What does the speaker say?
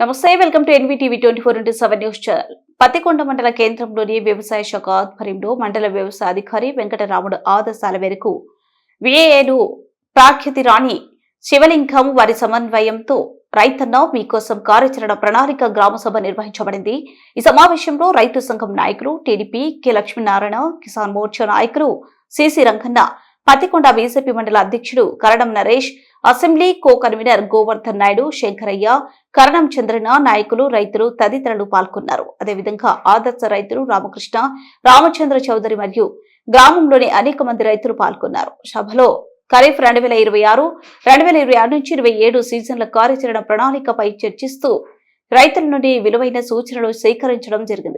నమస్తే welcome to NVTV twenty four into seven news channel. Pattikonda మండల కేంద్రంలోని వ్యవసాయ శాఖ ఆధ్వర్యంలో మండల వ్యవసాయ అధికారి వెంకటరాముడు ఆదేశాల మేరకు విఏఏను ప్రాఖ్యతి రాణి శివలింగం వారి సమన్వయంతో రైతన్న మీకోసం కార్యాచరణ ప్రణాళిక గ్రామ సభ నిర్వహించబడింది. ఈ సమావేశంలో రైతు సంఘం నాయకులు టీడీపీ కె లక్ష్మీనారాయణ కిసాన్ మోర్చా నాయకులు సిసి రంగన్న పతికొండ బీజేపీ మండల అధ్యక్షుడు Karanam Naresh assembly co convenor Govardhan Naidu Shankaraiah Karanam Chandranna నాయకులు రైతులు తదితరులు పాల్గొన్నారు. అదేవిధంగా ఆదర్శ రైతులు రామకృష్ణ రామచంద్ర చౌదరి మరియు గ్రామంలోని అనేక మంది రైతులు పాల్గొన్నారు. సభలో ఖరీఫ్ రెండు వేల ఇరవై ఆరు రెండు వేల ఇరవై ఆరు నుంచి ఇరవై ఏడు సీజన్ల కార్యాచరణ ప్రణాళికపై చర్చిస్తూ రైతుల నుండి విలువైన సూచనలు సేకరించడం జరిగింది.